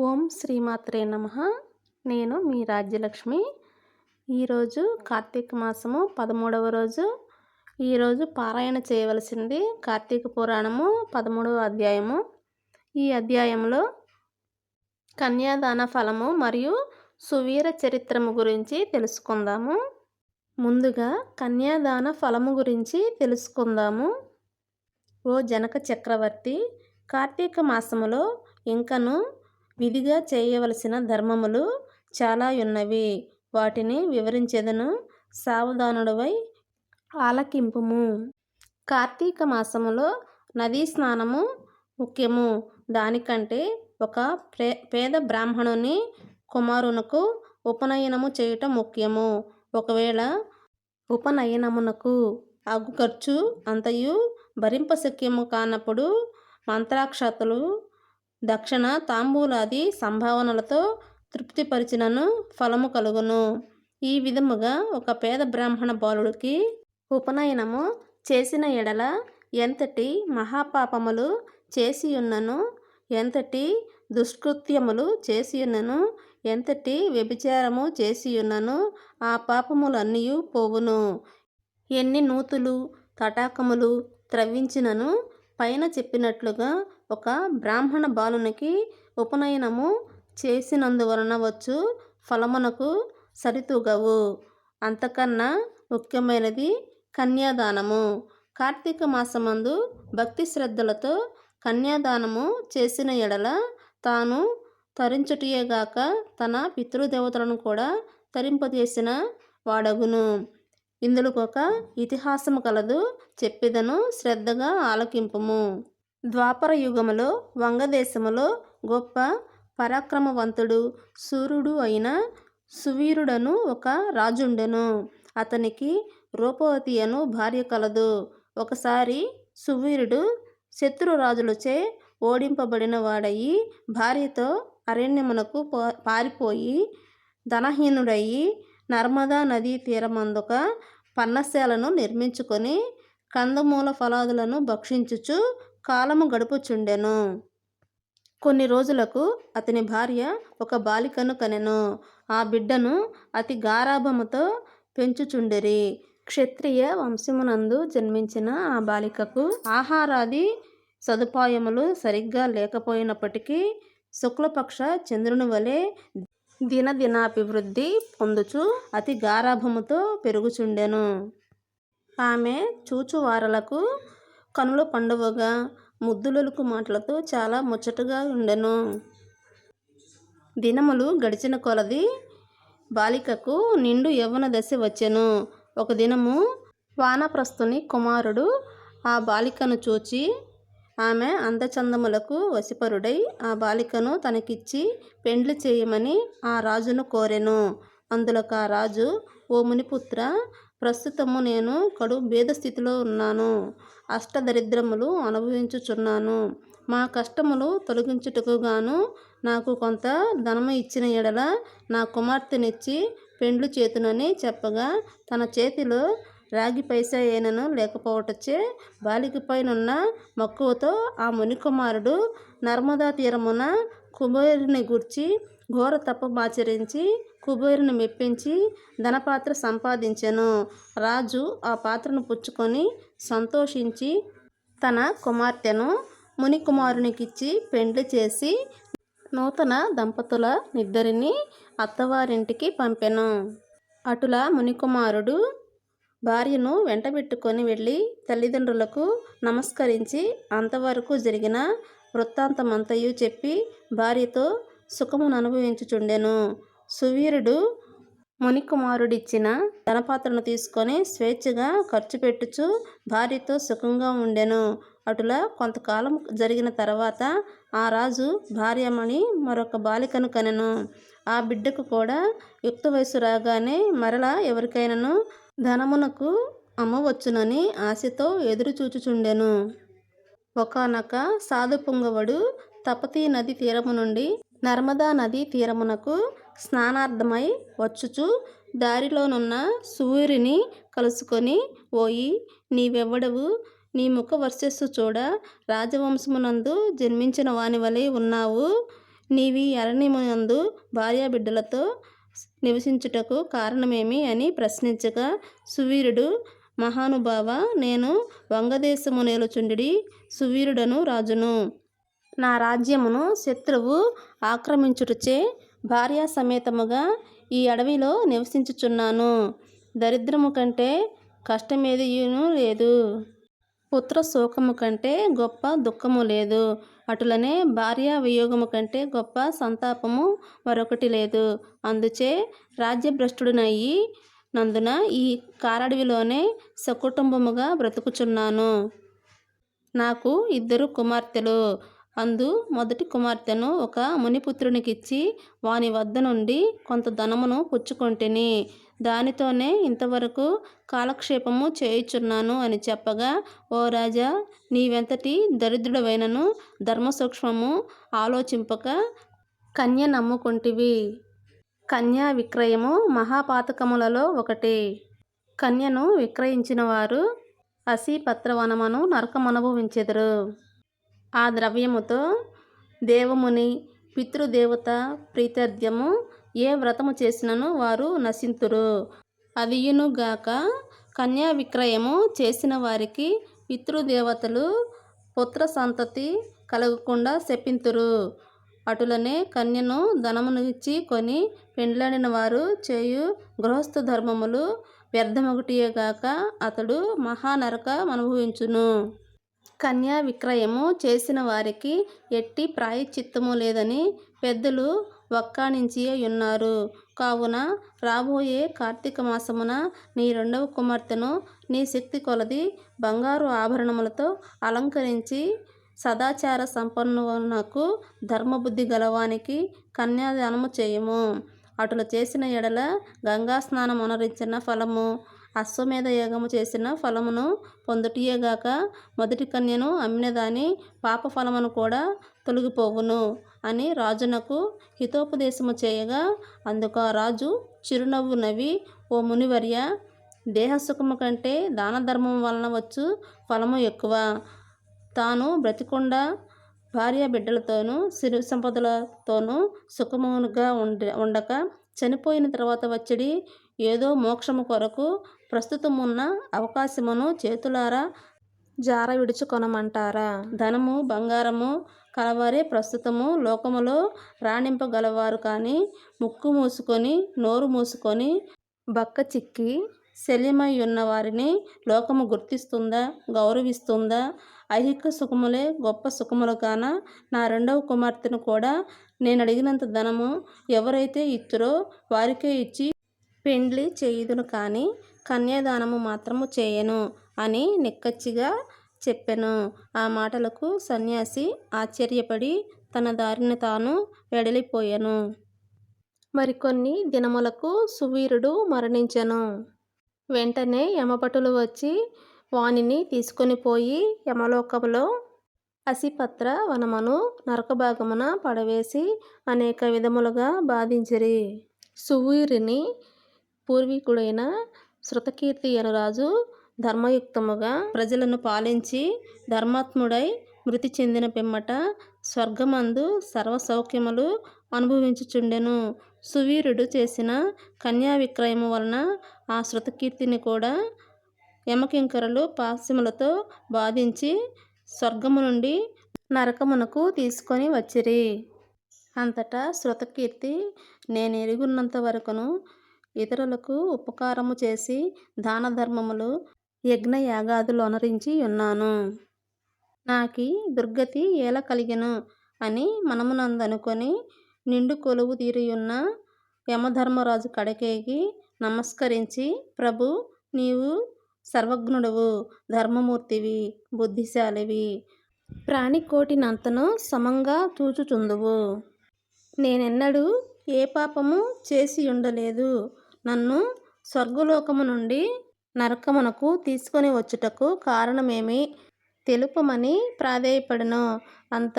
ఓం శ్రీమాత్రే నమ. నేను మీ రాజ్యలక్ష్మి. ఈరోజు కార్తీక మాసము పదమూడవ రోజు. ఈరోజు పారాయణ చేయవలసింది కార్తీక పురాణము పదమూడవ అధ్యాయము. ఈ అధ్యాయంలో కన్యాదాన ఫలము మరియు సువీర చరిత్రము గురించి తెలుసుకుందాము. ముందుగా కన్యాదాన ఫలము గురించి తెలుసుకుందాము. ఓ జనక చక్రవర్తి కార్తీక మాసములో ఇంకను విధిగా చేయవలసిన ధర్మములు చాలా ఉన్నవి వాటిని వివరించేదను సావధానుడవై ఆలకింపుము. కార్తీక మాసములో నదీ స్నానము ముఖ్యము. దానికంటే ఒక ప్రే పేద బ్రాహ్మణుని కుమారునకు ఉపనయనము చేయటం ముఖ్యము. ఒకవేళ ఉపనయనమునకు అగు ఖర్చు అంతయు భరింపశక్యము కానప్పుడు మంత్రాక్షతలు దక్షిణ తాంబూలాది సంభావనలతో తృప్తిపరిచినను ఫలము కలుగును. ఈ విధముగా ఒక పేద బ్రాహ్మణ బాలుడికి ఉపనయనము చేసిన ఎడల ఎంతటి మహాపాపములు చేసియున్నను ఎంతటి దుష్కృత్యములు చేసియున్నను ఎంతటి వ్యభిచారము చేసియున్నను ఆ పాపములన్నీ పోవును. ఎన్ని నూతులు తటాకములు త్రవ్వించినను పైన చెప్పినట్లుగా ఒక బ్రాహ్మణ బాలునికి ఉపనయనము చేసినందువలన వచ్చు ఫలమునకు సరితూగవు. అంతకన్నా ముఖ్యమైనది కన్యాదానము. కార్తీక మాసమందు భక్తి శ్రద్ధలతో కన్యాదానము చేసిన ఎడల తాను తరించుటియేగాక తన పితృదేవతలను కూడా తరింపజేసిన వాడగును. ఇందులోకొక ఇతిహాసము కలదు చెప్పిదను శ్రద్ధగా ఆలకింపుము. ద్వాపర యుగములో వంగదేశములో గొప్ప పరాక్రమవంతుడు సూర్యుడు అయిన సువీరుడను ఒక రాజుండెను. అతనికి రూపవతి అను భార్య కలదు. ఒకసారి సువీరుడు శత్రురాజులచే ఓడింపబడిన వాడయి భార్యతో అరణ్యమునకు పారిపోయి ధనహీనుడయి నర్మదా నదీ తీరమందుక పన్నశాలను నిర్మించుకొని కందమూల ఫలాదులను భక్షించుచు కాలము గడుపుచుండెను. కొన్ని రోజులకు అతని భార్య ఒక బాలికను కనెను. ఆ బిడ్డను అతి గారాభముతో పెంచుచుండిరి. క్షత్రియ వంశమునందు జన్మించిన ఆ బాలికకు ఆహారాది సదుపాయములు సరిగ్గా లేకపోయినప్పటికీ శుక్లపక్ష చంద్రుని వలె దినదినాభివృద్ధి పొందుచు అతి గారాభముతో పెరుగుచుండెను. ఆమె చూచువారలకు కనుల పండువగా ముద్దులొలుకు మాటలతో చాలా ముచ్చటగా ఉండెను. దినములు గడిచిన కొలది బాలికకు నిండు యవ్వన దశ వచ్చెను. ఒక దినము వానప్రస్థుని కుమారుడు ఆ బాలికను చూచి ఆమె అందచందములకు వశిపరుడై ఆ బాలికను తనకిచ్చి పెండ్లి చేయమని ఆ రాజును కోరెను. అందులో ఆ రాజు ఓ మునిపుత్ర ప్రస్తుతము నేను కడు భేద స్థితిలో ఉన్నాను. అష్టదరిద్రములు అనుభవించుచున్నాను. మా కష్టములు తొలగించుటకు గాను నాకు కొంత ధనము ఇచ్చిన ఎడల నా కుమార్తెనిచ్చి పెండ్లు చేతునని చెప్పగా తన చేతిలో రాగి పైసా ఏనను లేకపోవటచే బాలికపైనున్న మక్కువతో ఆ మునికుమారుడు నర్మదా తీరమున కుబేరుని గూర్చి ఘోర తపమాచరించి కుబేరుని మెప్పించి ధనపాత్ర సంపాదించెను. రాజు ఆ పాత్రను పుచ్చుకొని సంతోషించి తన కుమార్తెను మునికుమారునికిచ్చి పెండ్లి చేసి నూతన దంపతుల నిద్దరిని అత్తవారింటికి పంపెను. అటుల మునికుమారుడు భార్యను వెంటబెట్టుకొని వెళ్ళి తల్లిదండ్రులకు నమస్కరించి అంతవరకు జరిగిన వృత్తాంతమంతయు చెప్పి భార్యతో సుఖమును అనుభవించుచుండెను. సువీరుడు మునికుమారుడిచ్చిన ధనపాత్రను తీసుకొని స్వేచ్ఛగా ఖర్చు పెట్టుచు భార్యతో సుఖంగా ఉండెను. అటులా కొంతకాలం జరిగిన తర్వాత ఆ రాజు భార్యమణి మరొక బాలికను కనెను. ఆ బిడ్డకు కూడా యుక్త వయసు రాగానే మరలా ఎవరికైనాను ధనమునకు అమ్మవచ్చునని ఆశతో ఎదురు చూచుచుండెను. ఒకనొక సాధు పొంగవడు తపతీ నది తీరము నుండి నర్మదా నదీ తీరమునకు స్నానార్థమై వచ్చుచు. దారిలోనున్న సూర్యుని కలుసుకొని ఓయి నీవెవ్వడవు నీ ముఖ వర్చస్సు చూడ. రాజవంశమునందు జన్మించిన వాని వలె ఉన్నావు. నీవి అరణ్యమునందు భార్యాబిడ్డలతో నివసించుటకు కారణమేమి అని ప్రశ్నించగా సువీరుడు మహానుభావ నేను వంగదేశము నేలుచుండి సువీరుడను రాజును. నా రాజ్యమును శత్రువు ఆక్రమించుటచే భార్యా సమేతముగా ఈ అడవిలో నివసించుచున్నాను. దరిద్రము కంటే కష్టమేదియును లేదు. పుత్ర శోకము కంటే గొప్ప దుఃఖము లేదు. అటులనే భార్య వియోగము కంటే గొప్ప సంతాపము మరొకటి లేదు. అందుచే రాజ్యభ్రష్టుడినయ్యి నందున ఈ కారడవిలోనే సకుటుంబముగా బ్రతుకుచున్నాను. నాకు ఇద్దరు కుమార్తెలు. అందు మొదటి కుమార్తెను ఒక మునిపుత్రునికిచ్చి వాని వద్ద నుండి కొంత ధనమును పుచ్చుకొంటిని. దానితోనే ఇంతవరకు కాలక్షేపము చేయుచున్నాను అని చెప్పగా ఓ రాజా నీవెంతటి దరిద్రుడవైనను ధర్మసూక్ష్మము ఆలోచింపక కన్య నమ్ముకుంటివి. కన్యా విక్రయము మహాపాతకములలో ఒకటి. కన్యను విక్రయించిన వారు అసీపత్రవనమును నరకమనుభవించెదరు. ఆ ద్రవ్యముతో దేవముని పితృదేవత ప్రీత్యర్థము ఏ వ్రతము చేసినను వారు నశింతురు. అదియునుగాక కన్యా విక్రయము చేసిన వారికి పితృదేవతలు పుత్ర సంతతి కలగకుండా శపింతురు. అటులనే కన్యను ధనమును ఇచ్చి కొని పెండ్లాడిన వారు చేయు గృహస్థ ధర్మములు వ్యర్థమొకటియేగాక అతడు మహానరక అనుభవించును కన్యా విక్రయము చేసిన వారికి ఎట్టి ప్రాయశ్చిత్తము లేదని పెద్దలు వక్కాణించి ఉన్నారు కావున రాబోయే కార్తీక మాసమున నీ రెండవ కుమార్తెను నీ శక్తి కొలది బంగారు ఆభరణములతో అలంకరించి సదాచార సంపన్నునకు ధర్మబుద్ధి గలవానికి కన్యాదానము చేయము. అటులు చేసిన ఎడల గంగా స్నానం అనరించిన ఫలము. అశ్వమేధ యోగము చేసిన ఫలమును పొందుటియేగాక మొదటి కన్యను అమ్మినదాని పాప ఫలమును కూడా తొలగిపోవును అని రాజునకు హితోపదేశము చేయగా అందుకు ఆ రాజు చిరునవ్వు నవ్వి ఓ మునివర్య దేహసుఖము కంటే దాన ధర్మం వలన వచ్చు ఫలము ఎక్కువ. తాను బ్రతికొండ భార్య బిడ్డలతోనూ సిరి సంపదలతోనూ సుఖముగా ఉండ ఉండక చనిపోయిన తర్వాత వచ్చడి ఏదో మోక్షము కొరకు ప్రస్తుతమున్న అవకాశమును చేతులారా జార విడుచుకొనమంటారా? ధనము బంగారము కలవారే ప్రస్తుతము. లోకములో రాణింపగలవారు కానీ ముక్కు మూసుకొని నోరు మూసుకొని బక్క చిక్కి శల్యమై ఉన్న వారిని లోకము గుర్తిస్తుందా? గౌరవిస్తుందా? ఐహిక సుఖములే గొప్ప సుఖములు కాన నా రెండవ కుమార్తెను కూడా నేను అడిగినంత ధనము ఎవరైతే ఇచ్చురో వారికే ఇచ్చి పెండ్లి చేయుదును కానీ కన్యాదానము మాత్రము చేయను అని నిక్కచ్చిగా చెప్పెను. ఆ మాటలకు సన్యాసి ఆశ్చర్యపడి తన దారిని తాను వెడలిపోయెను. మరికొన్ని దినములకు సువీరుడు మరణించెను. వెంటనే యమపటులు వచ్చి వానిని తీసుకొని పోయి యమలోకములో అసిపత్ర వనమును నరకభాగమున పడవేసి అనేక విధములుగా బాధించిరి. సువీరుని పూర్వీకుడైన శృతకీర్తి ఎనురాజు ధర్మయుక్తముగా ప్రజలను పాలించి ధర్మాత్ముడై మృతి చెందిన పిమ్మట స్వర్గమందు సర్వసౌఖ్యములు అనుభవించుచుండెను. సువీరుడు చేసిన కన్యా విక్రయము వలన ఆ శృతకీర్తిని కూడా యమకింకరులు పాశ్యములతో బాధించి స్వర్గము నుండి నరకమునకు తీసుకొని వచ్చిరి. అంతటా శృతకీర్తి నేను ఎరుగున్నంత వరకును ఇతరులకు ఉపకారము చేసి దాన ధర్మములు యజ్ఞ యాగాదులు అనరించి ఉన్నాను. నాకి దుర్గతి ఏల కలిగెను అని మనమునందనుకొని నిండు కొలువు తీరియున్న యమధర్మరాజు కడకేగి నమస్కరించి ప్రభు నీవు సర్వజ్ఞుడవు ధర్మమూర్తివి బుద్ధిశాలివి. ప్రాణికోటినంతను సమంగా చూచుచుందువు. నేనెన్నడూ ఏ పాపము చేసి ఉండలేదు నన్ను స్వర్గలోకము నుండి నరకమునకు తీసుకొని వచ్చుటకు కారణమేమి? తెలుపమని ప్రాధేయపడను. అంత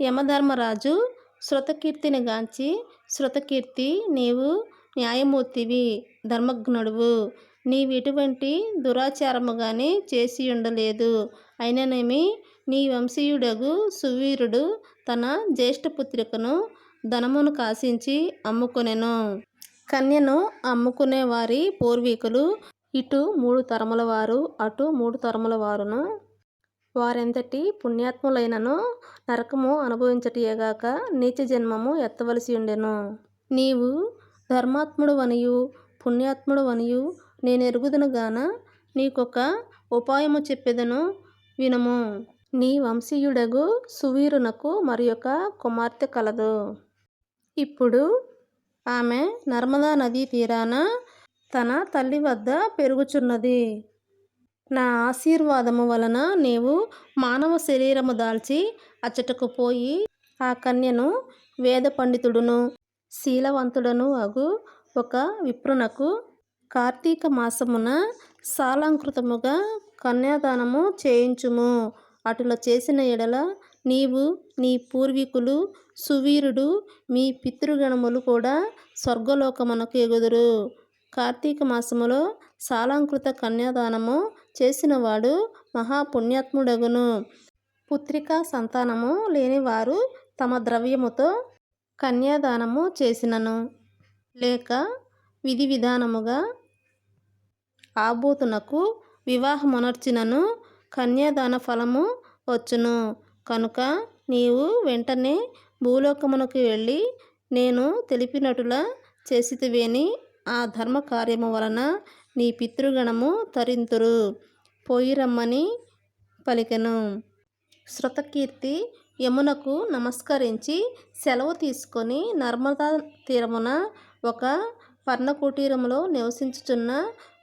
యమధర్మరాజు శృతకీర్తిని గాంచి శృతకీర్తి నీవు న్యాయమూర్తివి ధర్మజ్ఞుడువు. నీవిటువంటి దురాచారము కానీ చేసి ఉండలేదు అయిననేమి? నీ వంశీయుడగు సువీరుడు తన జ్యేష్ఠపుత్రికను ధనమును కాశించి అమ్ముకొనెను. కన్యను అమ్ముకునే వారి పూర్వీకులు ఇటు మూడు తరముల వారు అటు మూడు తరముల వారును. వారెంతటి పుణ్యాత్ములైనను నరకము అనుభవించటియేగాక నీచ జన్మము ఎత్తవలసి ఉండెను నీవు ధర్మాత్ముడు వనియు పుణ్యాత్ముడు వనియు నేనెరుగుదును గాన నీకొక ఉపాయము చెప్పేదను వినము. నీ వంశీయుడగు సువీరునకు మరియొక కుమార్తె కలదు. ఇప్పుడు ఆమె నర్మదా నదీ తీరాన తన తల్లి వద్ద పెరుగుచున్నది. నా ఆశీర్వాదము వలన నీవు మానవ శరీరము దాల్చి అచ్చటకు పోయి ఆ కన్యను వేద పండితుడును శీలవంతుడను అగు ఒక విప్రునకు కార్తీక మాసమున సాలంకృతముగా కన్యాదానము చేయించుము. అటుల చేసిన ఎడల నీవు నీ పూర్వీకులు సువీరుడు మీ పితృగణములు కూడా స్వర్గలోకమునకు ఎగుదురు. కార్తీక మాసములో సాలంకృత కన్యాదానము చేసినవాడు మహాపుణ్యాత్ముడగును. పుత్రికా సంతానము లేనివారు తమ ద్రవ్యముతో కన్యాదానము చేసినను. లేక విధి విధానముగా ఆబోతునకు వివాహమునర్చినను కన్యాదాన ఫలము వచ్చును. కనుక నీవు వెంటనే భూలోకమునకు వెళ్ళి నేను తెలిపినట్టులా చేసితివేని ఆ ధర్మ కార్యము వలన నీ పితృగణము తరింతురు. పోయిరమ్మని పలికెను. శృతకీర్తి యమునకు నమస్కరించి సెలవు తీసుకొని నర్మదా తీరమున ఒక పర్ణకుటీరములో నివసించుచున్న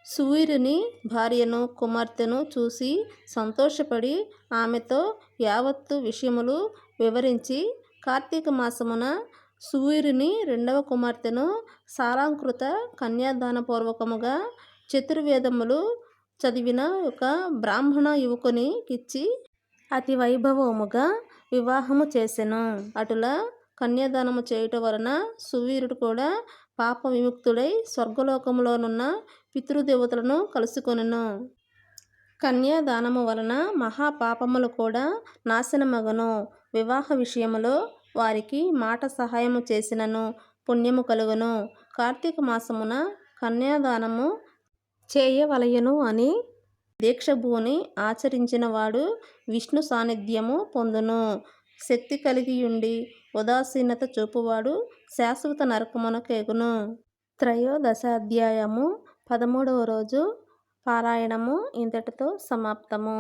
సూర్యుని భార్యను కుమార్తెను చూసి సంతోషపడి ఆమెతో యావత్తు విషయములు వివరించి కార్తీక మాసమున సూర్యుని రెండవ కుమార్తెను సాలంకృత కన్యాదానపూర్వకముగా చతుర్వేదములు చదివిన ఒక బ్రాహ్మణ యువకుని ఇచ్చి అతి వైభవముగా వివాహము చేసెను. అటులా కన్యాదానము చేయటం వలన సువీరుడు కూడా పాప విముక్తుడై స్వర్గలోకములోనున్న పితృదేవతలను కలుసుకొనెను. కన్యాదానము వలన మహాపాపములు కూడా నాశనమగును. వివాహ విషయములో వారికి మాట సహాయము చేసినను పుణ్యము కలుగును. కార్తీక మాసమున కన్యాదానము చేయవలయను అని దీక్షభూని ఆచరించినవాడు విష్ణు సాన్నిధ్యము పొందును. శక్తి కలిగియుండి ఉదాసీనత చూపువాడు శాశ్వత నరకమునకెగును త్రయోదశాధ్యాయము పదమూడవ రోజు పారాయణము ఇంతటితో సమాప్తము.